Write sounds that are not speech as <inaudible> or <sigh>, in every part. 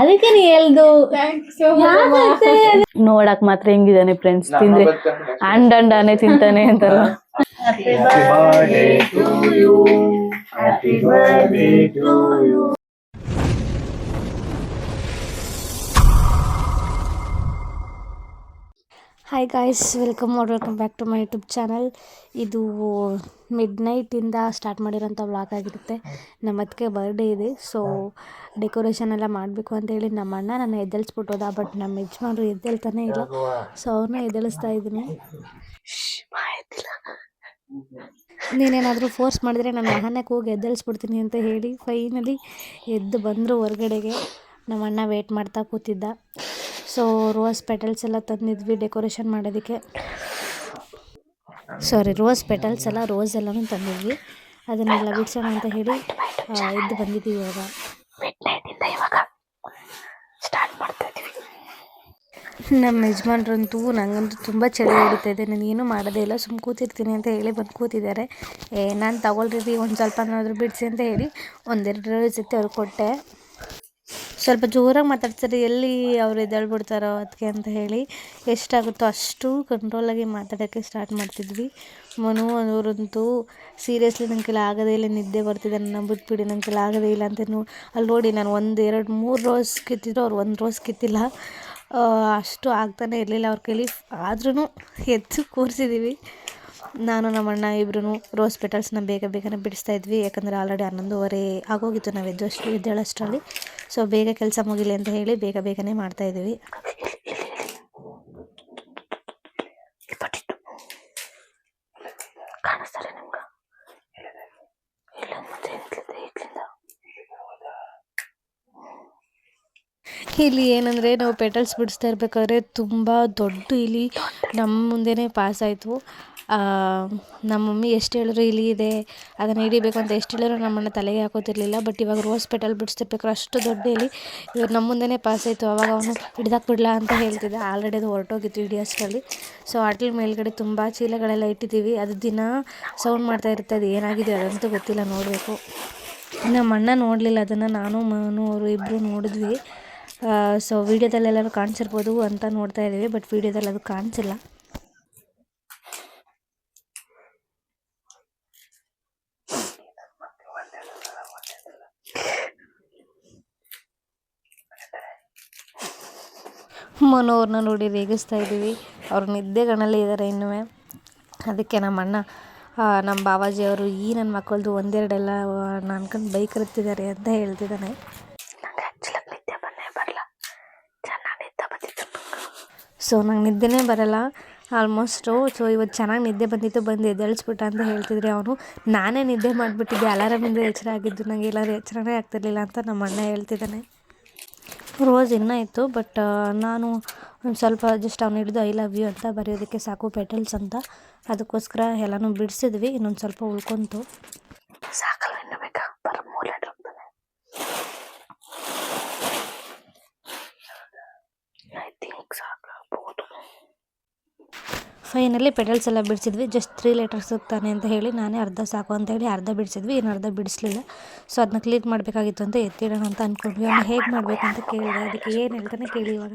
ಅದಕ್ಕೆ ನೀ ಹೇಳ್ದು? ನೋಡಕ್ ಮಾತ್ರ ಹೆಂಗಿದಾನೆ ಫ್ರೆಂಡ್ಸ್ ತಿಂದ್ರೆ ಅಂಡ್ ಅಂಡಾನೆ ತಿಂತಾನೆ ಅಂತಾರ Happy birthday to you. Happy birthday to you. Hi guys welcome or welcome back to my YouTube channel ಇದು ಮಿಡ್ ನೈಟಿಂದ ಸ್ಟಾರ್ಟ್ ಮಾಡಿರೋಂಥ ವ್ಲಾಗ್ ಆಗಿರುತ್ತೆ. ನಮ್ಮ ಅದಕ್ಕೆ ಬರ್ಡೇ ಇದೆ. ಸೊ ಡೆಕೋರೇಷನ್ ಎಲ್ಲ ಮಾಡಬೇಕು ಅಂತೇಳಿ ನಮ್ಮ ಅಣ್ಣ ನನ್ನ ಎದ್ದೇಳಿಸ್ಬಿಟ್ಟೋದ. ಬಟ್ ನಮ್ಮ ಯಜಮಾನ್ರು ಎದ್ದೇಳ್ತಾನೆ ಇಲ್ಲ. ಸೊ ಅವ್ರನ್ನ ಎದ್ದೇಳಿಸ್ತಾ ಇದ್ದೀನಿ. ನೀನೇನಾದರೂ ಫೋರ್ಸ್ ಮಾಡಿದ್ರೆ ನನ್ನ ವಾಹನಕ್ಕೆ ಹೋಗಿ ಎದ್ದೇಳಿಸ್ಬಿಡ್ತೀನಿ ಅಂತ ಹೇಳಿ ಫೈನಲಿ ಎದ್ದು ಬಂದರು ಹೊರಗಡೆಗೆ. ನಮ್ಮ ಅಣ್ಣ ವೇಟ್ ಮಾಡ್ತಾ ಕೂತಿದ್ದ. ಸೊ ರೋಸ್ ಪೆಟಲ್ಸ್ ಎಲ್ಲ ತಂದಿದ್ವಿ ಡೆಕೋರೇಷನ್ ಮಾಡೋದಕ್ಕೆ. ಸಾರಿ ರೋಸ್ ಪೆಟಲ್ಸ್ ಎಲ್ಲ ರೋಸ್ ಎಲ್ಲನೂ ತಂದಿದ್ವಿ. ಅದನ್ನೆಲ್ಲ ಬಿಡ್ಸೋಣ ಅಂತ ಹೇಳಿ ಇದ್ದು ಎದ್ದು ಬಂದಿದ್ದೀವಿ ಇವಾಗ. ನಮ್ಮ ಯಜಮಾನ್ರಂತೂ ನನಗಂತೂ ತುಂಬ ಚಳಿ ಹೊಡಿತಾ ಇದೆ. ನಾನು ಏನೂ ಮಾಡೋದೇ ಇಲ್ಲ. ಸುಮ್ಮ ಕೂತಿರ್ತೀನಿ ಅಂತ ಹೇಳಿ ಬಂದು ಕೂತಿದ್ದಾರೆ. ಏ ನಾನು ತಗೊಳ್ರಿ ಒಂದು ಸ್ವಲ್ಪ ಏನಾದರೂ ಬಿಡಿಸಿ ಅಂತ ಹೇಳಿ ಒಂದೆರಡು ರೋಸ್ ಜೊತೆ ಅವ್ರು ಕೊಟ್ಟೆ. ಸ್ವಲ್ಪ ಜೋರಾಗಿ ಮಾತಾಡ್ತಾರೆ, ಎಲ್ಲಿ ಅವ್ರು ಎದ್ದೇಳ್ಬಿಡ್ತಾರೋ ಅದಕ್ಕೆ ಅಂತ ಹೇಳಿ ಎಷ್ಟಾಗುತ್ತೋ ಅಷ್ಟು ಕಂಟ್ರೋಲಾಗಿ ಮಾತಾಡೋಕ್ಕೆ ಸ್ಟಾರ್ಟ್ ಮಾಡ್ತಿದ್ವಿ. ಮನು ಅವರಂತೂ ಸೀರಿಯಸ್ಲಿ ನನಗೆಲ್ಲ ಆಗೋದೇ ಇಲ್ಲ, ನಿದ್ದೆ ಬರ್ತಿದೆ, ನನ್ನ ಬಿಟ್ಬಿಡಿ ಕೆಲ ಆಗೋದೇ ಇಲ್ಲ ಅಂತ ನೋ ಅಲ್ಲಿ ನೋಡಿ ನಾನು ಒಂದು ಎರಡು ಮೂರು ರೋಸ್ ಕಿತ್ತಿದ್ರು, ಅವ್ರು ಒಂದು ರೋಸ್ ಕಿತ್ತಿಲ್ಲ. ಅಷ್ಟು ಆಗ್ತಾನೆ ಇರಲಿಲ್ಲ. ಅವ್ರ ಕೈಲಿ ಆದ್ರೂ ಎದ್ದು ಕೂರಿಸಿದ್ದೀವಿ ನಾನು, ನಮ್ಮ ಅಣ್ಣ ಇಬ್ರು ರೋಸ್ ಪೆಟಲ್ಸ್ನ ಬೇಗ ಬೇಗನೆ ಬಿಡಿಸ್ತಾ ಇದ್ವಿ. ಯಾಕಂದರೆ ಆಲ್ರೆಡಿ ಹನ್ನೊಂದುವರೆ ಆಗೋಗಿತ್ತು, ನಾವು ಎದ್ದು ಅಷ್ಟು ಎದ್ದೇಳಷ್ಟರಲ್ಲಿ ಸೊ ಬೇಗ ಕೆಲಸ ಮುಗಿಲಿ ಅಂತ ಹೇಳಿ ಬೇಗ ಬೇಗನೆ ಮಾಡ್ತಾ ಇದ್ದೀವಿ. ಇಲ್ಲಿ ಏನಂದರೆ ನಾವು ಪೆಟಲ್ಸ್ ಬಿಡಿಸ್ತಾ ಇರ್ಬೇಕಾದ್ರೆ ತುಂಬ ದೊಡ್ಡ ಇಲಿ ನಮ್ಮ ಮುಂದೆನೇ ಪಾಸ್ ಆಯಿತು. ನಮ್ಮ ಮಮ್ಮಿ ಎಷ್ಟು ಹೇಳಿದ್ರು ಇಲಿ ಇದೆ, ಅದನ್ನು ಹಿಡಿಬೇಕು ಅಂತ ಎಷ್ಟು ಹೇಳಿದ್ರು ನಮ್ಮನ್ನು ತಲೆಗೆ ಹಾಕೋತಿರ್ಲಿಲ್ಲ ಬಟ್ ಇವಾಗ ರೋಸ್ ಪೆಟಲ್ ಬಿಡಿಸ್ತಿರ್ಬೇಕಾದ್ರೆ ಅಷ್ಟು ದೊಡ್ಡ ಇಲಿ ಇವಾಗ ನಮ್ಮ ಮುಂದೆನೇ ಪಾಸ್ ಆಯಿತು, ಅವಾಗ ಅವನು ಹಿಡ್ದಾಕ್ಬಿಡ್ಲಾ ಅಂತ ಹೇಳ್ತಿದ್ದೆ ಆಲ್ರೆಡಿ ಅದು ಹೊರಟೋಗಿತ್ತು ಹಿಡಿಯೋಷ್ಟರಲ್ಲಿ ಸೊ ಅಟ್ಲ ಮೇಲ್ಗಡೆ ತುಂಬ ಚೀಲಗಳೆಲ್ಲ ಇಟ್ಟಿದ್ದೀವಿ, ಅದು ದಿನ ಸೌಂಡ್ ಮಾಡ್ತಾ ಇರುತ್ತೆ, ಅದು ಏನಾಗಿದೆ ಅದಂತೂ ಗೊತ್ತಿಲ್ಲ, ನೋಡಬೇಕು. ನಮ್ಮ ಅಣ್ಣ ನೋಡಲಿಲ್ಲ ಅದನ್ನು, ನಾನು, ಮನು, ಅವರು ಇಬ್ಬರು ನೋಡಿದ್ವಿ. ಸೊ ವೀಡಿಯೋದಲ್ಲೆಲ್ಲರೂ ಕಾಣಿಸಿರ್ಬೋದು ಅಂತ ನೋಡ್ತಾ ಇದ್ದೀವಿ ಬಟ್ ವೀಡಿಯೋದಲ್ಲಿ ಅದು ಕಾಣಿಸಿಲ್ಲ. ಮನು ಅವ್ರನ್ನ ನೋಡಿ ರೇಗಿಸ್ತಾ ಇದ್ದೀವಿ. ಅವ್ರು ನಿದ್ದೆಗಣ್ಣಲ್ಲಿ ಇದ್ದಾರೆ ಇನ್ನೂ ಅದಕ್ಕೆ ನಮ್ಮ ಅಣ್ಣ ನಮ್ಮ ಬಾವಾಜಿ ಅವರು ಈ ನನ್ನ ಮಕ್ಕಳದು ಒಂದೆರಡೆಲ್ಲ ಅನ್ಕೊಂಡು ಬೈಕ್ ಹತ್ತಿದ್ದಾರೆ ಅಂತ ಹೇಳ್ತಿದ್ದಾನೆ. ಸೊ ನಂಗೆ ನಿದ್ದೆನೇ ಬರಲ್ಲ. ಆಲ್ಮೋಸ್ಟು ಸೊ ಇವತ್ತು ಚೆನ್ನಾಗಿ ನಿದ್ದೆ ಬಂದಿತ್ತು, ಬಂದು ಎದ್ದೇಳಿಸ್ಬಿಟ್ಟ ಅಂತ ಹೇಳ್ತಿದ್ರಿ ಅವನು, ನಾನೇ ನಿದ್ದೆ ಮಾಡಿಬಿಟ್ಟಿದ್ದೆ ಅಲಾರಾಮಿಂದ ಎಚ್ಚರ ಆಗಿದ್ದು ನನಗೆ ಎಲ್ಲರೂ ಎಚ್ಚರನೇ ಆಗ್ತಿರ್ಲಿಲ್ಲ ಅಂತ ನಮ್ಮ ಅಣ್ಣ ಹೇಳ್ತಿದ್ದಾನೆ. ರೋಸ್ ಇನ್ನೂ ಇತ್ತು ಬಟ್ ನಾನು ಒಂದು ಸ್ವಲ್ಪ ಜಸ್ಟ್ ಅವ್ನು ಹಿಡಿದು ಐ ಲವ್ ಯು ಅಂತ ಬರೆಯೋದಕ್ಕೆ ಸಾಕು ಪೆಟಲ್ಸ್ ಅಂತ. ಅದಕ್ಕೋಸ್ಕರ ಎಲ್ಲನೂ ಬಿಡಿಸಿದ್ವಿ, ಇನ್ನೊಂದು ಸ್ವಲ್ಪ ಉಳ್ಕೊಂತು. ಸಾಕಲ್ಲ ಇನ್ನು ಬೇಕಾ ಬರ ಮೂಲೆ ಐ ಥಿಂಕ್ ಸಾಕಾಗ್ಬೋದು ಫೈನಲಿ ಪೆಟಲ್ಸ್ ಎಲ್ಲ ಬಿಡಿಸಿದ್ವಿ. ಜಸ್ಟ್ ತ್ರೀ ಲೆಟರ್ಸ್ ತಾನೆ ಅಂತ ಹೇಳಿ ನಾನೇ ಅರ್ಧ ಸಾಕು ಅಂತ ಹೇಳಿ ಅರ್ಧ ಬಿಡಿಸಿದ್ವಿ. ಇನ್ನು ಅರ್ಧ ಬಿಡಿಸ್ಲಿಲ್ಲ. ಸೊ ಅದನ್ನ ಕ್ಲೀನ್ ಮಾಡಬೇಕಾಗಿತ್ತು ಅಂತ ಎತ್ತಿಡೋಣ ಅಂತ ಅಂದ್ಕೊಂಡ್ವಿ ಅವನು ಹೇಗೆ ಮಾಡಬೇಕು ಅಂತ ಕೇಳಿದೆ ಅದಕ್ಕೆ ಏನು ಹೇಳ್ತಾನೆ ಕೇಳಿ ಇವಾಗ.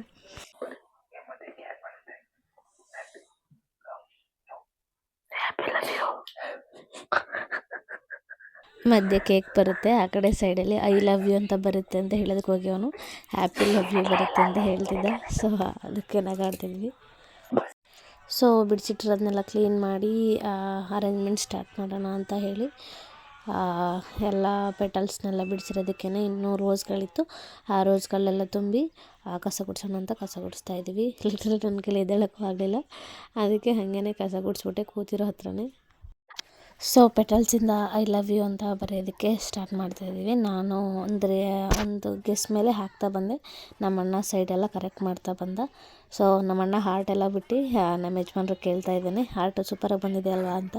ಮಧ್ಯೆ ಕೇಕ್ ಬರುತ್ತೆ. ಆ ಕಡೆ ಸೈಡಲ್ಲಿ ಐ ಲವ್ ಯು ಅಂತ ಬರುತ್ತೆ ಅಂತ ಹೇಳೋದಕ್ಕೆ ಹೋಗಿ ಅವನು. ಹ್ಯಾಪಿ ಲವ್ ಯು ಬರುತ್ತೆ ಅಂತ ಹೇಳ್ತಿದ್ದ. ಸೊ ಅದಕ್ಕೆ ನಗಾಡ್ತಿದ್ವಿ. ಸೊ ಬಿಡಿಸಿಟ್ಟಿರೋದನ್ನೆಲ್ಲ ಕ್ಲೀನ್ ಮಾಡಿ ಅರೇಂಜ್ಮೆಂಟ್ ಸ್ಟಾರ್ಟ್ ಮಾಡೋಣ ಅಂತ ಹೇಳಿ ಎಲ್ಲ ಪೆಟಲ್ಸ್ನೆಲ್ಲ ಬಿಡಿಸಿರೋದಕ್ಕೆ ಇನ್ನೂ ರೋಸ್ಗಳಿತ್ತು ಆ ರೋಸ್ಗಳೆಲ್ಲ ತುಂಬಿ ಕಸ ಗುಡಿಸೋಣ ಅಂತ ಕಸ ಗುಡಿಸ್ತಾ ಇದ್ದೀವಿ <laughs> ಲಿಟ್ರಲ್ ನನ್ನ ಕೈಲಿ ಎದ್ದೇಳೋಕ್ಕೂ ಆಗಲಿಲ್ಲ. ಅದಕ್ಕೆ ಹಾಗೇನೆ ಕಸ ಗುಡಿಸ್ಬಿಟ್ಟೆ ಕೂತಿರೋ ಹತ್ರನೇ. ಸೊ ಪೆಟಲ್ಸಿಂದ ಐ ಲವ್ ಯು ಅಂತ ಬರೆಯೋದಕ್ಕೆ ಸ್ಟಾರ್ಟ್ ಮಾಡ್ತಾ ಇದ್ದೀವಿ. ನಾನು ಅಂದರೆ ಒಂದು ಗೆಸ್ ಮೇಲೆ ಹಾಕ್ತಾ ಬಂದೆ. ನಮ್ಮಣ್ಣ ಸೈಡೆಲ್ಲ ಕರೆಕ್ಟ್ ಮಾಡ್ತಾ ಬಂದ. ಸೊ ನಮ್ಮಣ್ಣ ಹಾರ್ಟ್ ಎಲ್ಲ ಬಿಟ್ಟು ನಮ್ಮ ಯಜಮಾನ್ರು ಕೇಳ್ತಾ ಇದ್ದಾನೆ. ಹಾರ್ಟ್ ಸೂಪರಾಗಿ ಬಂದಿದೆ ಅಲ್ವಾ ಅಂತ.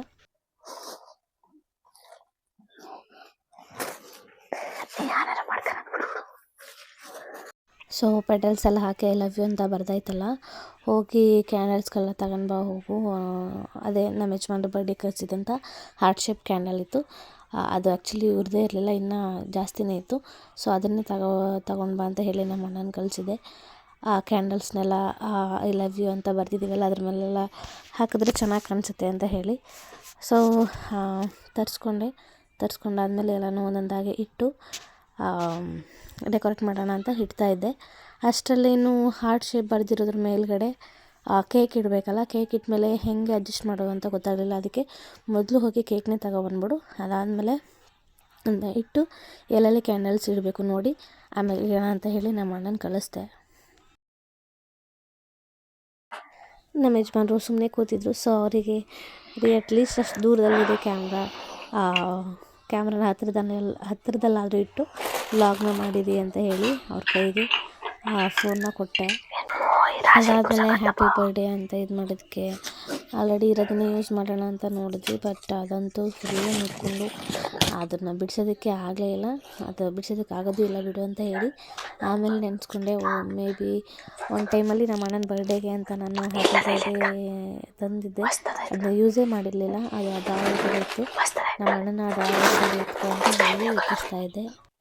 ಸೊ ಪೆಟಲ್ಸ್ ಎಲ್ಲ ಹಾಕಿ ಐ ಲವ್ ಯು ಅಂತ ಬರ್ದಾಯ್ತಲ್ಲ? ಹೋಗಿ ಕ್ಯಾಂಡಲ್ಸ್ಗೆಲ್ಲ ತಗೊಂಡು ಬಾ, ಹೋಗು. ಅದೇ ನಮ್ಮ ಯಜಮಾನ್ರ ಬರ್ಡೇ ಕಳಿಸಿದಂಥ ಹಾರ್ಟ್ ಶೇಪ್ ಕ್ಯಾಂಡಲ್ ಇತ್ತು. ಅದು ಆ್ಯಕ್ಚುಲಿ ಇವ್ರದ್ದೇ ಇರಲಿಲ್ಲ, ಇನ್ನೂ ಜಾಸ್ತಿನೇ ಇತ್ತು. ಸೊ ಅದನ್ನೇ ತಗೋ, ತಗೊಂಡು ಬಾ ಅಂತ ಹೇಳಿ ನಮ್ಮ ಅಣ್ಣನ ಕಳಿಸಿದೆ ಆ ಕ್ಯಾಂಡಲ್ಸ್ನೆಲ್ಲ ಐ ಲವ್ ಯು ಅಂತ ಬರ್ದಿದ್ದೀವಲ್ಲ, ಅದ್ರ ಮೇಲೆಲ್ಲ ಹಾಕಿದ್ರೆ ಚೆನ್ನಾಗಿ ಕಾಣಿಸುತ್ತೆ ಅಂತ ಹೇಳಿ. ಸೊ ತರಿಸ್ಕೊಂಡೆ. ತರಿಸ್ಕೊಂಡಾದ್ಮೇಲೆ ಎಲ್ಲನೂ ಒಂದೊಂದಾಗಿ ಇಟ್ಟು ಡೆಕೋರೇಟ್ ಮಾಡೋಣ ಅಂತ ಇಡ್ತಾ ಇದ್ದೆ. ಅಷ್ಟರಲ್ಲೇನು ಹಾರ್ಟ್ ಶೇಪ್ ಬರೆದಿರೋದ್ರ ಮೇಲ್ಗಡೆ ಕೇಕ್ ಇಡಬೇಕಲ್ಲ ಕೇಕ್ ಇಟ್ಮೇಲೆ ಹೇಗೆ ಅಡ್ಜಸ್ಟ್ ಮಾಡೋದು ಅಂತ ಗೊತ್ತಾಗಲಿಲ್ಲ. ಅದಕ್ಕೆ ಮೊದಲು ಹೋಗಿ ಕೇಕ್ನೇ ತಗೊಬಂದ್ಬಿಡು. ಅದಾದಮೇಲೆ ಇಟ್ಟು ಎಲ್ಲೆಲ್ಲಿ ಕ್ಯಾಂಡಲ್ಸ್ ಇಡಬೇಕು ನೋಡಿ. ಆಮೇಲೆ ಇಡೋಣ ಅಂತ ಹೇಳಿ ನಮ್ಮ ಅಣ್ಣನ ಕಳಿಸ್ದೆ. ನಮ್ಮ ಯಜಮಾನರು ಸುಮ್ಮನೆ ಕೂತಿದ್ರು. ಸೊ ಅವರಿಗೆ ಅಟ್ಲೀಸ್ಟ್ ಅಷ್ಟು ದೂರದಲ್ಲಿದೆ ಕ್ಯಾಮ್ರಾ ಕ್ಯಾಮ್ರಾನ ಹತ್ತಿರದಲ್ಲಿ ಹತ್ತಿರದಲ್ಲಾದರೂ ಇಟ್ಟು ವ್ಲಾಗ್ನ ಮಾಡಿರಿ ಅಂತ ಹೇಳಿ ಅವ್ರ ಕೈಗೆ ಫೋನ್ನ ಕೊಟ್ಟೆ. ಅದಾದಮೇಲೆ ಹ್ಯಾಪಿ ಬರ್ಡೇ ಅಂತ ಇದು ಮಾಡೋದಕ್ಕೆ ಆಲ್ರೆಡಿ ಇರೋದನ್ನೇ ಯೂಸ್ ಮಾಡೋಣ ಅಂತ ನೋಡಿದ್ವಿ ಬಟ್ ಅದಂತೂ ಫುಲ್ಲು ಮುಟ್ಕೊಂಡು ಅದನ್ನು ಬಿಡಿಸೋದಕ್ಕೆ ಆಗಲೇ ಇಲ್ಲ. ಅದು ಬಿಡ್ಸೋದಕ್ಕೆ ಆಗೋದೂ ಇಲ್ಲ ಬಿಡು ಅಂತ ಹೇಳಿ ಆಮೇಲೆ ನೆನೆಸ್ಕೊಂಡೆ, ಓ, ಮೇ ಬಿ ಒಂದು ಟೈಮಲ್ಲಿ ನಮ್ಮ ಅಣ್ಣನ ಬರ್ಡೇಗೆ ಅಂತ ನಾನು ಹಾಕಿದ್ದೆ ತಂದಿದ್ದೆ. ಅದನ್ನ ಯೂಸೇ ಮಾಡಿರಲಿಲ್ಲ. ಅದು ಆ ಇತ್ತು ನಮ್ಮ ಅಣ್ಣನ ಇತ್ತು ಅಂತ ಹೇಳಿ ಒಪ್ಪಿಸ್ತಾ ಇದ್ದೆ.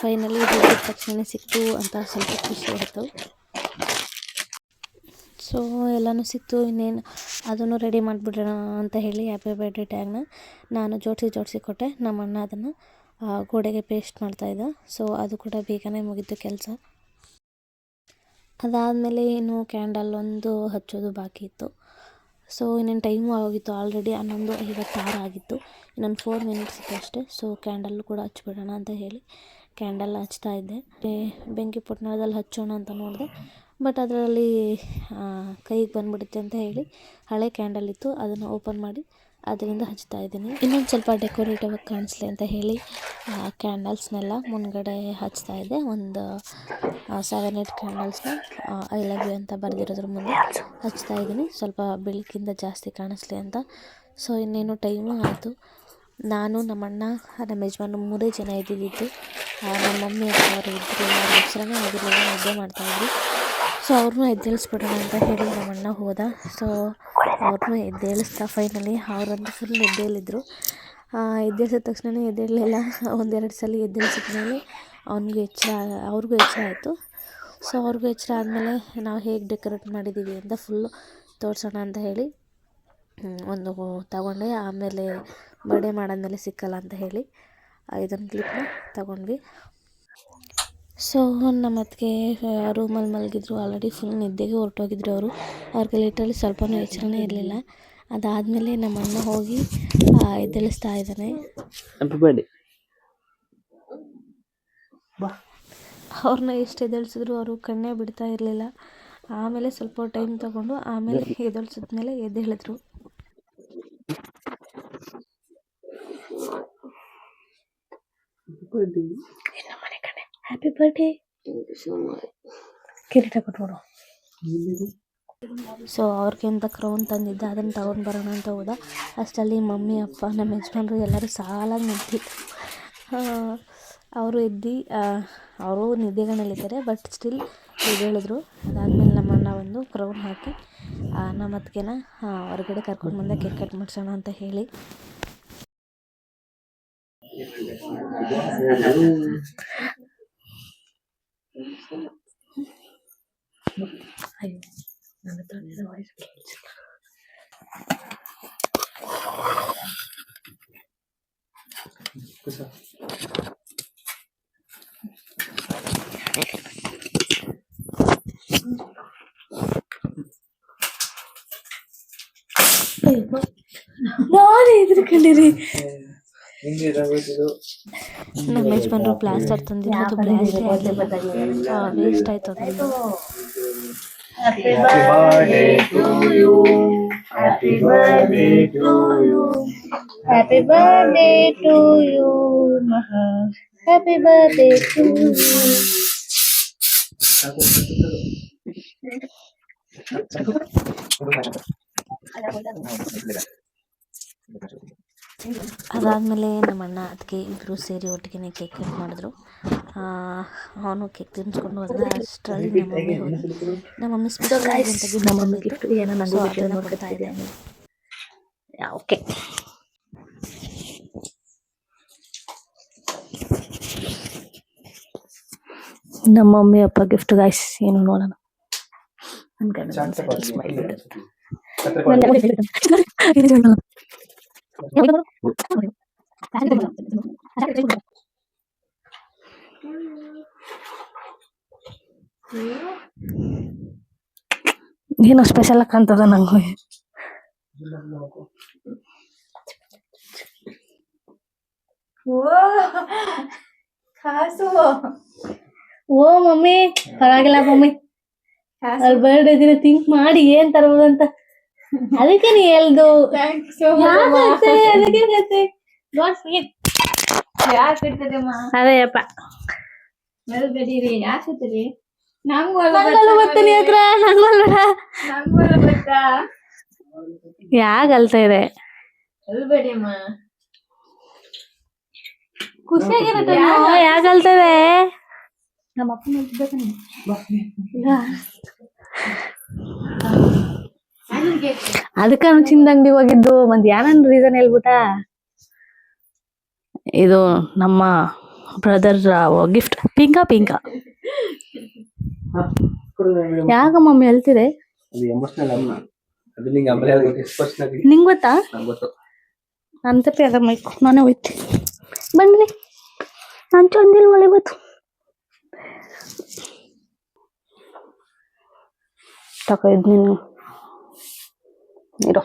ಫೈನಲಿ ಇದು ತಕ್ಷಣ ಸಿಕ್ತು ಅಂತ ಸ್ವಲ್ಪ ಖುಷಿ ಆಯಿತು. ಸೊ, ಎಲ್ಲನೂ ಸಿಕ್ತು, ಇನ್ನೇನು ಅದನ್ನು ರೆಡಿ ಮಾಡಿಬಿಡೋಣ ಅಂತ ಹೇಳಿ ಹ್ಯಾಪಿ ಬರ್ಡೇ ಟ್ಯಾಗ್ನ ನಾನು ಜೋಡಿಸಿ ಜೋಡಿಸಿ ಕೊಟ್ಟೆ. ನಮ್ಮ ಅಣ್ಣ ಅದನ್ನು ಗೋಡೆಗೆ ಪೇಸ್ಟ್ ಮಾಡ್ತಾಯಿದ್ದ ಸೊ, ಅದು ಕೂಡ ಬೇಗನೆ ಮುಗಿತು ಕೆಲಸ. ಅದಾದಮೇಲೆ ಏನು ಕ್ಯಾಂಡಲ್ ಒಂದು ಹಚ್ಚೋದು ಬಾಕಿ ಇತ್ತು. ಸೊ, ಇನ್ನೇನು ಟೈಮು ಆಗೋಗಿತ್ತು ಆಲ್ರೆಡಿ ಹನ್ನೊಂದು ಐವತ್ತಾರು ಆಗಿತ್ತು. ಇನ್ನೊಂದು ಫೋರ್ ಮಿನಿಟ್ಸ್ ಇತ್ತು ಅಷ್ಟೇ. ಸೊ ಕ್ಯಾಂಡಲ್ಲು ಕೂಡ ಹಚ್ಬಿಡೋಣ ಅಂತ ಹೇಳಿ ಕ್ಯಾಂಡಲ್ ಹಚ್ತಾ ಇದ್ದೆ. ಬೆಂಕಿ ಪೊಟ್ಣದಲ್ಲಿ ಹಚ್ಚೋಣ ಅಂತ ನೋಡಿದೆ. ಬಟ್ ಅದರಲ್ಲಿ ಕೈಗೆ ಬಂದುಬಿಡುತ್ತೆ ಅಂತ ಹೇಳಿ ಹಳೆ ಕ್ಯಾಂಡಲ್ ಇತ್ತು. ಅದನ್ನು ಓಪನ್ ಮಾಡಿ ಅದರಿಂದ ಹಚ್ತಾ ಇದ್ದೀನಿ. ಇನ್ನೊಂದು ಸ್ವಲ್ಪ ಡೆಕೋರೇಟಿವ್ ಆಗಿ ಕಾಣಿಸ್ಲಿ ಅಂತ ಹೇಳಿ ಕ್ಯಾಂಡಲ್ಸ್ನೆಲ್ಲ ಮುಂದ್ಗಡೆ ಹಚ್ತಾ ಇದೆ. ಒಂದು ಸೆವೆನ್ ಏಯ್ಟ್ ಕ್ಯಾಂಡಲ್ಸ್ನ ಐ ಲವ್ ಯು ಅಂತ ಬರೆದಿರೋದ್ರ ಮುಂದೆ ಹಚ್ತಾ ಇದ್ದೀನಿ. ಸ್ವಲ್ಪ ಬೆಳಕಿಂದ ಜಾಸ್ತಿ ಕಾಣಿಸ್ಲಿ ಅಂತ. ಸೊ ಇನ್ನೇನು ಟೈಮು ಆಯಿತು. ನಾನು ನಮ್ಮ ಅಣ್ಣ ನಮ್ಮ ಯಜಮಾನ ಮೂರೇ ಜನ ಇದ್ದಿದ್ದು. ನಮ್ಮ ಮಮ್ಮಿ ಅಪ್ಪ ಅವರು ಇದ್ದರು ಅವ್ರ ಆಗಿರೋದು ಆಗಿರಲಿಲ್ಲ ನಿದ್ದೆ ಮಾಡ್ತಾಯಿದ್ರು ಸೊ ಅವ್ರನ್ನೂ ಎದ್ದೇಳಿಸ್ಬಿಡೋಣ ಅಂತ ಹೇಳಿ ನಮ್ಮ ಅಣ್ಣ ಹೋದ. ಸೊ ಅವ್ರನ್ನೂ ಎದ್ದೇಳಿಸ್ತಾ ಫೈನಲಿ ಅವರಂತೂ ಫುಲ್ ಎದ್ದೇಳಿದ್ರು. ಎದ್ದೇಳಿಸಿದ ತಕ್ಷಣವೇ ಎದ್ದೇಳಲಿಲ್ಲ. ಒಂದೆರಡು ಸಲ ಎದ್ದೇಳಿಸಿದ ಮೇಲೆ ಅವನಿಗೆ ಎಚ್ಚರ, ಅವ್ರಿಗೂ ಎಚ್ಚರ ಆಯಿತು. ಸೊ ಅವ್ರಿಗೂ ಎಚ್ಚರ ಆದಮೇಲೆ ನಾವು ಹೇಗೆ ಡೆಕೋರೇಟ್ ಮಾಡಿದ್ದೀವಿ ಅಂತ ಫುಲ್ಲು ತೋರಿಸೋಣ ಅಂತ ಹೇಳಿ ಒಂದು ತಗೊಂಡೆ. ಆಮೇಲೆ ಬರ್ಡೇ ಮಾಡಾದ್ಮೇಲೆ ಸಿಕ್ಕಲ್ಲ ಅಂತ ಹೇಳಿ ಇದೊಂದು ಕ್ಲಿಪ್ನ ತಗೊಂಡ್ವಿ. ಸೊ ನಮ್ಮ ಅತ್ತಿಗೆ ರೂಮಲ್ಲಿ ಮಲಗಿದ್ರು. ಆಲ್ರೆಡಿ ಫುಲ್ ನಿದ್ದೆಗೆ ಹೊರಟೋಗಿದ್ರು ಅವರು. ಅವ್ರಿಗೆ ಲಿಟ್ರಲಿ ಸ್ವಲ್ಪನೂ ಎಚ್ಚರನೇ ಇರಲಿಲ್ಲ. ಅದಾದಮೇಲೆ ನಮ್ಮ ಅಣ್ಣ ಹೋಗಿ ಎದ್ದೇಳಿಸ್ತಾ ಇದ್ದಾನೆ. ಅವ್ರನ್ನ ಎಷ್ಟು ಎದ್ದೇಳಿಸಿದ್ರು ಅವರು ಕಣ್ಣೇ ಬಿಡ್ತಾ ಇರಲಿಲ್ಲ. ಆಮೇಲೆ ಸ್ವಲ್ಪ ಟೈಮ್ ತಗೊಂಡು ಆಮೇಲೆ ಎದ್ದೇಳಿಸಿದ್ಮೇಲೆ ಎದ್ದೇಳಿದ್ರು. ಹ್ಯಾಪಿ ಬರ್ಡೇ ಕಿರೀಟ ಕೊಟ್ಬಿಡು. ಸೊ ಅವ್ರಿಗೆ ಅಂತ ಕ್ರೌನ್ ತಂದಿದ್ದೆ ಅದನ್ನು ತಗೊಂಡು ಬರೋಣ ಅಂತ ಹೋದ. ಅಷ್ಟರಲ್ಲಿ ಮಮ್ಮಿ ಅಪ್ಪ ನಮ್ಮ ಯಜಮಾನ್ರು ಎಲ್ಲರೂ ಸಾಲಾಗಿ ನಿಂತಿದ್ರು. ಅವರು ಎದ್ದು ಅವರು ನಿದ್ದೆಗಣ್ಣಲ್ಲಿದ್ದಾರೆ ಬಟ್ ಸ್ಟಿಲ್ ಹೇಳಿದ್ರು. ಅದಾದಮೇಲೆ ನಮ್ಮ ಅಣ್ಣ ಒಂದು ಕ್ರೌನ್ ಹಾಕಿ ನಮ್ಮ ಅತ್ತಿಗೆನ ಹೊರಗಡೆ ಕರ್ಕೊಂಡು ಬಂದೆ ಕೇಕ್ ಕಟ್ ಮಾಡಿಸೋಣ ಅಂತ ಹೇಳಿ. ನನ್ನ ಹತ್ರ ವಾಯ್ಸ್ ಕೇಳಿಸಿಲ್ಲ ನಾನು ಹೆದರ್ಕೊಂಡಿರಿ ನಮ್ಮ ಯಜಮಾನ್ರು ಪ್ಲಾಸ್ಟರ್ ತಂದಿದ್ದು ಅದು ಬ್ಲಾಸ್ಟೇ ಆಗಲಿಲ್ಲ ವೇಸ್ಟ್ ಆಯ್ತು ಅದರಿಂದ Happy birthday to you. Happy birthday to you. Happy birthday to you, Maha. Happy birthday to you. ಅದಾದಮೇಲೆ ನಮ್ಮ ಅಣ್ಣ ಅದಕ್ಕೆ ಇಬ್ಬರು ಸೇರಿ ಒಟ್ಟಿಗೆ ಕೇಕ್ ಕಟ್ ಮಾಡಿದ್ರು ಅವನು ಕೇಕ್ ತಿನ್ಸ್ಕೊಂಡು ಹೋದ ಅಷ್ಟರಲ್ಲಿ ನಮ್ಮ ಮಮ್ಮಿ ಹೋಗಿ ನಮ್ಮ ಮಮ್ಮಿ ಸ್ಪೆಷಲ್ ಅಂತ ನಮ್ಮ ಮಮ್ಮಿ ಗಿಫ್ಟ್ ಏನೋ ನನಗೂ ಕೊಡ್ತಾ ಇದೆ ಓಕೆ ನಮ್ಮ ಮಮ್ಮಿ ಅಪ್ಪ ಗಿಫ್ಟ್ ಗಾಯ್ಸ್ ಏನು ನೋಡೋಣ. ಒಂದ್ side smile ಇಡು. <laughs> ಏನೋ ಸ್ಪೆಷಲ್ ಕಾಣ್ತದ ನಂಗೆ. ಓ ಮಮ್ಮಿ ಪರವಾಗಿಲ್ಲ ಮಮ್ಮಿ. ಅಲ್ಲಿ ಬರ್ಡೇ ದಿನ ಥಿಂಕ್ ಮಾಡಿ ಏನ್ ತರಬಹುದು ಅಂತ ಅದಕ್ಕೆ ನೀ ಹೇಳ್ದು. ಯಾಕಂತೆ? ಅದಕ್ಕೆ ಅದೇ ಅಪ್ಪ. ಮೇಲ್ಗಡೀರಿ ಯಾಕೆ ನಂಗೂ ನಂಗಲ್ಲ ಗೊತ್ತ ನೀ ಹತ್ರ ನಂಗಲ್ಲ ನಂಗೂ ಗೊತ್ತಾ ಯಾಕ ಅಲ್ತಾ ಇದೆ? ಅಲ್ಬೇಡಿ ಅಮ್ಮ. ಖುಷಿಯಾಗಿರುತ್ತೆ ಯಾಕ ಅಲ್ತಾ ಇದೆ? ನಮ್ಮ ಅದಕ್ಕ ಚಿಂದ ಅಂಗಡಿ ಹೋಗಿದ್ದು ಮತ್ ಯಾರನ್ ರೀಸನ್ ಹೇಳ್ಬಿಟ್ಟ ಇದು ನಮ್ಮ ಬ್ರದರ್ ಗಿಫ್ಟ್ ಪಿಂಕ ಪಿಂಕ. ಯಾಕ ಮಮ್ಮಿ ಹೇಳ್ತಿದೆ ನಿಂಗೆ ಗೊತ್ತಾ? ನನ್ ತಪ್ಪಿ ಅದ ಮೈಕ್ ನಾನೇ ಹೋಯ್ತಿ. ಬನ್ನಿ ನಾನ್ ಚಂದಿಲ್ ಒಳ್ಳೆ ಗೊತ್ತು ತಕ ಇದ್ ನೀನು ಇರೋ.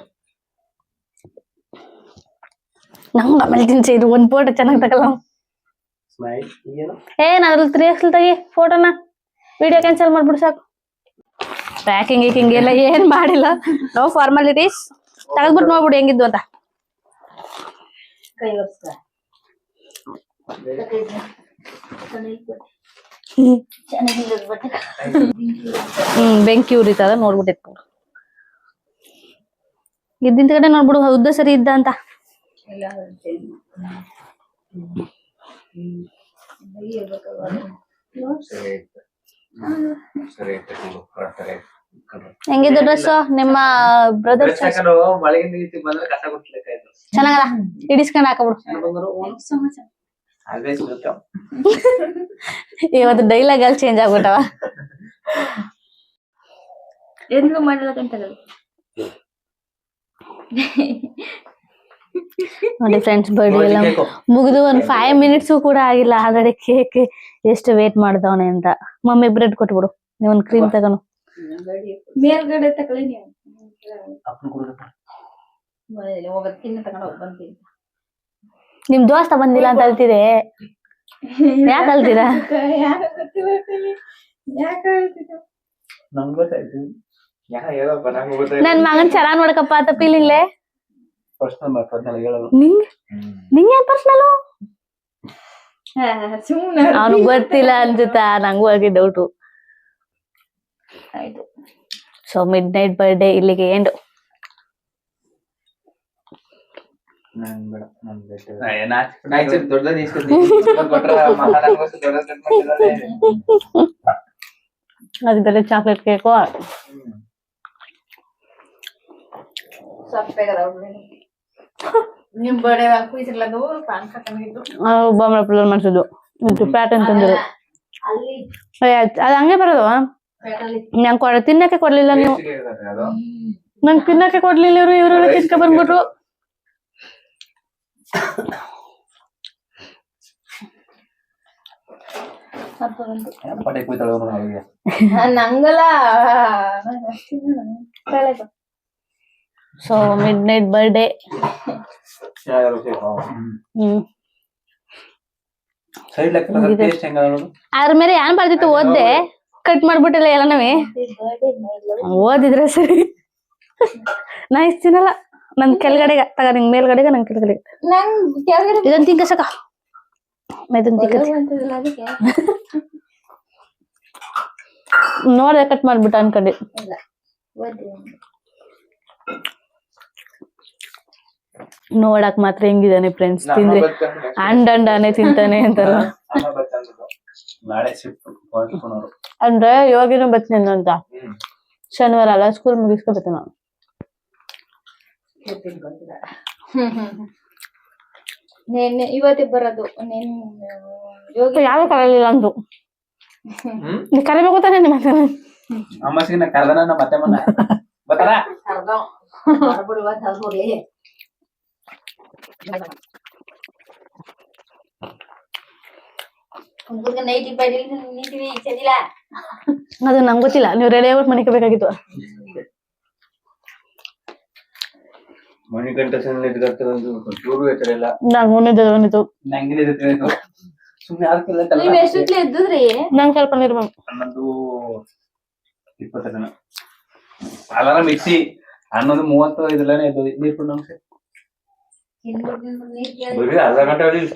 ನಂಗೆ ಆಮೇಲೆ ತಿನ್ಸಿ ಇದು ಒಂದ್ ಫೋಟೋ ಚೆನ್ನಾಗಿ ಏನು ಏ ನಾನು ಅದ್ರಲ್ಲಿ ತ್ರೀ ತಗಿ ತೆಗಿ ಫೋಟೋನ ವಿಡಿಯೋ ಕ್ಯಾನ್ಸಲ್ ಮಾಡ್ಬಿಡು ಸಾಕು. ಪ್ಯಾಕಿಂಗ್ ಗೀಕಿಂಗ್ ಎಲ್ಲ ಏನ್ ಮಾಡಿಲ್ಲ. ನೋ ಫಾರ್ಮಾಲಿಟೀಸ್ ತೆಗೆದ್ಬಿಟ್ಟು ನೋಡ್ಬಿಡು ಹೆಂಗಿದ್ದು ಅಂತ. ಹ್ಮ್ ಬೆಂಕಿ ಉರಿತದ ನೋಡ್ಬಿಟ್ಟಿತ್ತು. ಇದ್ದಿಂತ ಕಡೆ ನೋಡ್ಬಿಡು ಉದ್ದ ಸರಿ ಇದ್ದ ಅಂತ. ಹೆಂಗಿದ್ದು ಡ್ರೆಸ್ ನಿಮ್ಮ ಬ್ರದರ್ ಮಳೆಗೆ ನೀತಿ ಬಂದ್ರೆ ಕಸ ಕೊಡ್ಲಿಕ್ಕಾಯ್ತು ಚೆನ್ನಾಗಲ್ಲ? ಇಡಿಸ್ಕೊಂಡ್ ಹಾಕಬಿಡು. ಆಲ್ವೇಸ್ ವೆಲ್ಕಮ್ ಇವತ್ತು ಡೈಲಾಗ್ ಅಲ್ಲಿ ಚೇಂಜ್ ಆಗ್ಬಿಟ್ಟವ. ಎಂದ್ರೂ ಮಾಡಲ್ಲ ಕಂತಲ್ಲ ನೋಡಿ ಫ್ರೆಂಡ್ಸ್ ಬರ್ಡೇ ಎಲ್ಲ ಮುಗಿದು ಒಂದ್ ಫೈವ್ ಮಿನಿಟ್ಸ್ ಕೂಡ ಆಗಿಲ್ಲ ಆಲ್ರೆಡಿ ಕೇಕ್ ಎಷ್ಟು ವೇಟ್ ಮಾಡ್ದವನೆ ಅಂತ. ಮಮ್ಮಿ ಬ್ರೆಡ್ ಕೊಟ್ಬಿಡು ನೀವ್ ಒಂದ್ ಕ್ರೀಮ್ ತಗೊಂಡು. ಮೇಲ್ಗಡೆ ತಗೊಳ್ಳಿ ನಿಮ್ ದೋಸ್ತ ಬಂದಿಲ್ಲ ಅಂತ ಹೇಳ್ತಿದೆ ಯಾಕೆ ಅಲ್ತೀರಾ ನನ್ ಮಗನ್ ಚೆನ್ನಾಗ್ ನೋಡಕಪ್ಪ ಅಂತ ಫೀಲಿಂಗ್ಲೆ ಪರ್ಸನಲ್ ಮಾತಾಡ್ತಾನೆ ಹೇಳೋದು. ನಿಂಗೆ? ನಿಂಗೆ ಪರ್ಸನಲ್ ಸುಮ್ಮನೆ ಅವ್ನಿಗ್ ಗೊತ್ತಿಲ್ಲ ಅನ್ಸುತ್ತ? ನಂಗೂ ಆಗಿ ಡೌಟು ಆಯ್ತು. ಸೊ ಮಿಡ್ ನೈಟ್ ಬರ್ಡೇ ಇಲ್ಲಿಗೆ ಎಂಡ್ ಅದ್ ಬೇರೆ ಚಾಕ್ಲೇಟ್ ಕೇಕು ಸಪ್ಪೆಗದ. ನಿಮ್ ಪ್ಲರ್ ಮಾಡ್ಸಿದ್ದು. ಇದು ಪ್ಯಾಟರ್ನ್ ತಂದಿರು ಅಲ್ಲಿ ಏ, ಅದ್ ಅದ್ ಹಂಗೆ ಬರೋದು? ನಂಗೆ ಕೊಡ ತಿನ್ನಕ್ಕೆ ಕೊಡ್ಲಿಲ್ಲ ನೀವು. ನಂಗೆ ತಿನ್ನಕ್ಕೆ ಕೊಡ್ಲಿಲ್ಲ ಇವ್ರು ಇವ್ರೆಲ್ಲ ತಿನ್ಕ ಬಂದ್ಬಿಟ್ರು. ನಂಗಲ್ಲ. ಸೊ ಮಿಡ್ ನೈಟ್ ಬರ್ಡೇ ಅದ್ರ ಮೇಲೆ ಏನ್ ಬರ್ದಿತ್ತು ಓದ್ದೆ? ಕಟ್ ಮಾಡ್ಬಿಟ್ಟಿಲ್ಲ ಎಲ್ಲ ನಾವೇ. ಓದಿದ್ರೆ ಸರಿ. ನಾ ಇಷ್ಟ ತಿನ್ನಲ್ಲ. ನನ್ ಕೆಳಗಡೆಗ ತಗ ನಿಂಗ್ ಮೇಲ್ಗಡೆಗ ನನ್ ಕೆಳಗಡೆ. ನಂಗ್ ಕೆಳಗಡೆ ಇದನ್ ತಿಂಕ ಸಕ ಇದನ್ ತಿಂಕ ನೋಡ್ದೆ ಕಟ್ ಮಾಡ್ಬಿಟ್ಟ ಅನ್ಕೊಂಡೆ. ನೋಡಕ್ ಮಾತ್ರ ಹೆಂಗಿದಾನೆ ಫ್ರೆಂಡ್ಸ್ ತಿಂದ್ರೆ. ಅಂಡ್ ಅಂಡಾನೆ ತಿಂತಾನೆ ಅಂತಾರ. ಅಂದ್ರೆ ಯೋಗಿನೂ ಬರ್ತೀನಿ ಅಂತ. ಶನಿವಾರ ಅಲ್ಲ ಸ್ಕೂಲ್ ಮುಗಿಸ್ಕೊಬೇಕು ನಾನು. ನೆನ್ನೆ ಇವತ್ತೇ ಬರೋದು. ನೆನ್ ಯೋಗಿ ಯಾರು ಕರೆಯಲಿಲ್ಲ ಅಂದ್ರು. ನೀ ಕರಿಬೇಕು ತಾನೆ ನಿಮ್ಮ ಕರ್ದನ ನಮ್ಮ ಮತ್ತೆ ಮನ್ನ. ಬತ್ತಾರ ನೈಟಿ ಬೈಡಿ ನಿಂತೀವಿ ಚದಿಲ್ಲ ಅದು ನಂಗೆ ಗೊತ್ತಿಲ್ಲ ನೀವು ರೆಡಿ ಆಗ್ಬಿಟ್ಟು ಮನೆಗೆ ಬೇಕಾಗಿತ್ತು ಮಣಿಕಂಠ ಸಣ್ಣ ಇದ್ಗತ್ತೆ ಒಂದು ಚೂರು ಎಚ್ಚರ ಇಲ್ಲ ನಾನು ಮುಂದೆ ಬಂದಿತ್ತು. ನಂಗಿನ ಇದು ಸುಮ್ಮನೆ ಅದಕ್ಕೆಲ್ಲ ನೀವ್ ಎಷ್ಟೊತ್ಲಿ ಎದ್ದುದ್ರಿ? ನಂಗೆ ಸ್ವಲ್ಪ ನೀರು ಹನ್ನೊಂದು ಇಪ್ಪತ್ತು ಜನ ಅಲಾರಾಮ್ ಇಟ್ಟಿ ಹನ್ನೊಂದು ಮೂವತ್ತು ಇದೆಲ್ಲಾನೆ ಎದ್ದು ನೀರು ಕೊಡು ನಮ್ಗೆ ಬರೀ ಅರ್ಧ ಗಂಟೆ ಒಳಗೆ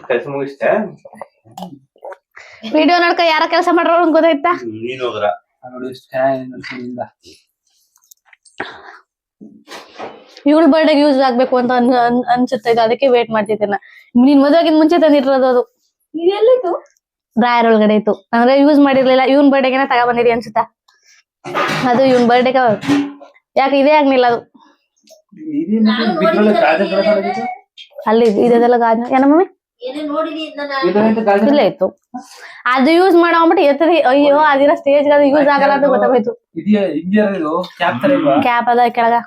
ಕೆಲಸ ಮುಗಿಸ್ತೆ. ವಿಡಿಯೋ ನೋಡ್ಕ ಯಾರ ಕೆಲಸ ಮಾಡ್ರೋ ಗೊತ್ತಾಯ್ತಾ? ನೀನ್ ಹೋದ್ರ ಇವಳ ಬರ್ಡೇಗೆ ಯೂಸ್ ಆಗ್ಬೇಕು ಅಂತ ಅನ್ ಅನ್- ಅನ್ಸುತ್ತೆ ಇದು ಅದಕ್ಕೆ ವೇಟ್ ಮಾಡ್ತಿದ್ದೆ ನೀನ್. ಮದುವೆಗಿಂತ ಮುಂಚೆ ತಂದಿರೋದು ಅದು. ಇದೆಲ್ಲಿತ್ತು? ಡ್ರಾಯರ್ ಒಳಗಡೆ ಇತ್ತು. ಅಂದ್ರೆ ಯೂಸ್ ಮಾಡಿರ್ಲಿಲ್ಲ ಇವನ್ ಬರ್ಡೇಗೆನ ತಗ ಬಂದಿರಿ ಅನ್ಸುತ್ತಾ? ಅದು ಇವನ್ ಬರ್ಡೇಗ ಯಾಕೆ ಇದೇ ಆಗ್ಲಿಲ್ಲ ಅದು. ಅಲ್ಲಿ ಇದೆಲ್ಲ ಗಾಜ. ಏನ ಮಮ್ಮಿ? ಇಲ್ಲೇ ಇತ್ತು. ಅದು ಯೂಸ್ ಮಾಡ್ಬಿಟ್ಟು ಎತ್ತದಿ. ಅಯ್ಯೋ ಅದಿರೋ ಸ್ಟೇಜ್ ಅದು ಯೂಸ್ ಆಗಲ್ಲ ಅಂತ ಗೊತ್ತಾಗೋಯ್ತು. ಕ್ಯಾಪ್ ತರ ಇಲ್ವಾ? ಕ್ಯಾಪ್ ಅದ ಕೆಳಗ.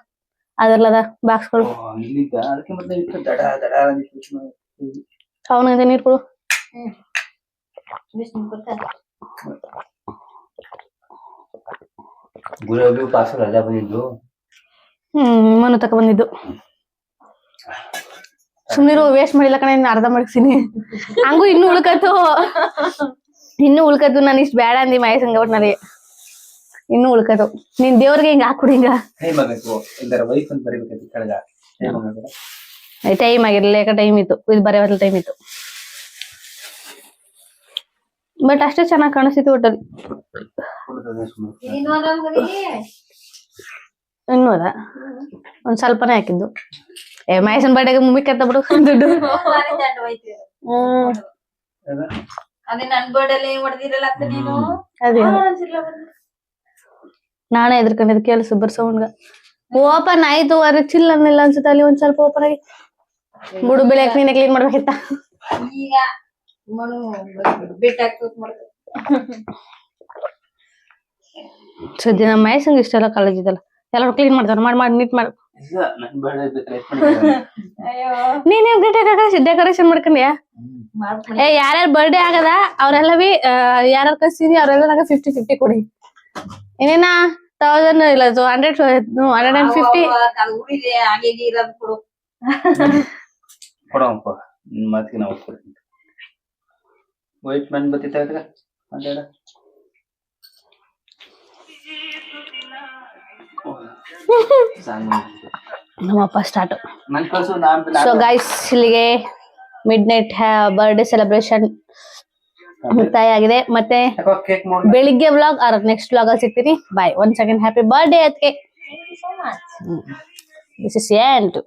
ಅದ್ರಲ್ಲದ ಬಾಕ್ಸ್ಗಳು ಇಲ್ಲಿದ್ದ? ಅದಕ್ಕೆ ಮತ್ತೆ ಇಟ್ಟು ದಡ ದಡ ಅಂದಿತ್ತು. ಅವನಿಗೆ ನೀರ್ ಕೊಡು. ಬಿಸ್ನು ಕೊಡ್ತಾ ಗುಲಾಬಿ ಪಾಸ್ ರಜಾ ಬಂದಿದ್ದು. ಹ್ಮ್ ಮನು ತಕ ಬಂದಿದ್ದು. ಸುಮ್ನಿರು ವೇಸ್ಟ್ ಮಾಡಿಲ್ಲ ಕಣ ಇನ್ನು ಅರ್ಧ ಮಡಗ್ಸಿನಿ ಹಂಗೂ ಇನ್ನು ಉಳ್ಕತ್ತು. ಇನ್ನು ಉಳ್ಕತ್ತು ನಾನು ಇಷ್ಟು ಬೇಡ ಅಂದಿ ಮಹೇಶಂಗ ಬಟ್ ನನಗೆ ಇನ್ನು ಉಳ್ಕತ್ತು. ನೀನ್ ದೇವ್ರಿಗೆ ಹಿಂಗ ಹಾಕ್ಬಿಡಿ ಹಿಂಗ. ಟೈಮ್ ಆಗಿರ್ಲಿಲ್ಲ ಯಾಕ ಟೈಮ್ ಇತ್ತು. ಇದು ಬರೆಯೋದ್ರಲ್ಲಿ ಟೈಮ್ ಇತ್ತು. ಬಟ್ ಅಷ್ಟೇ ಚೆನ್ನಾಗಿ ಕಾಣಿಸ್ತಿತ್ತು ಒಟ್ಟಲ್ಲಿ ಇನ್ನೊಂದ್ ಅಂಗಡಿ ಇನ್ನೂ ಅದ ಒಂದ್ ಸ್ವಲ್ಪನೇ ಹಾಕಿದ್ದು. ಏ ಮಹೇಶನ್ ಬರ್ಡೆಗೆ ಮುಮ್ಮಿ ಕತ್ತ ಬಿಡು. <laughs> ದುಡ್ಡು. <laughs> ಹ್ಮ್. ಅದೇ ನನ್ ಬರ್ಡಲ್ಲಿ ಹೊಡೆದಿರಲ್ಲ ಅಂತ ನೀನು? ಅದೇ. ನಾನೇ ಎದ್ರಕೊಂಡಿದ್ ಕೇಳಿ ಸುಬ್ಬರ್ ಸೌಂಡ್ಗ. ಓಪನ್ ಆಯ್ತು ಅರೆ ಚಿಲ್ಲ ಅನ್ನಿಲ್ಲ ಅನ್ಸುತ್ತೆ ಅಲ್ಲಿ ಒಂದ್ ಸ್ವಲ್ಪ ಓಪನ್ ಆಗಿ. ಬುಡು ಬೆಳೆ ನೀನೆ ಕ್ಲೀನ್ ಮಾಡ್ಬೇಕಿತ್ತ ಈಗ ಮನು ಮಾಡ್ತಾರೆ ಸದ್ಯ ನಮ್ಮ ಮಹೇಶಂಗ್ ಇಷ್ಟೆಲ್ಲ ಕಾಲೇಜ್ ಇದಲ್ಲ. ಎಲ್ಲರೂ ಕ್ಲೀನ್ ಮಾಡ್ತಾರೆ ಮಾಡಿ ಮಾಡಿ ನೀಟ್ ಮಾಡಿ. ಇಲ್ಲ ನನ್ ಡೆಕೋರೇಷನ್ ಮಾಡ್ಕೊಂಡ್ಯಾ? ಏ ಯಾರ್ಯಾರ ಬರ್ಡೇ ಆಗದ ಅವ್ರೆಲ್ಲ ಬಿ ಯಾರ್ಯಾರ ಕಸಿರಿ ಅವ್ರೆಲ್ಲ ನಂಗೆ ಫಿಫ್ಟಿ ಫಿಫ್ಟಿ ಕೊಡಿ. ಏನೇನ? ತೌಸಂಡ್ ಇಲ್ಲ ಹಂಡ್ರೆಡ್ ಹಂಡ್ರೆಡ್ ಅಂಡ್ ಫಿಫ್ಟಿ ಕೊಡಪ್ಪ ಮಾತಿಗೆ ನಾವು ವೈಟ್ ಮ್ಯಾನ್ ಬತ್ತಿತ್ತ ನಮ್ಮಪ್ಪ ಸ್ಟಾರ್ಟ್ ಸೊ ಗೈಸ್ ಇಲ್ಲಿಗೆ ಮಿಡ್ ನೈಟ್ ಬರ್ಡೇ ಸೆಲೆಬ್ರೇಷನ್ ಮುಕ್ತಾಯ ಆಗಿದೆ ಮತ್ತೆ ಬೆಳಿಗ್ಗೆ ವ್ಲಾಗ್ ಆರ್ ನೆಕ್ಸ್ಟ್ ವ್ಲಾಗ್ ಅಲ್ಲಿ ಸಿಗ್ತೀನಿ. Bye one second happy birthday ಅದಕ್ಕೆ. This is end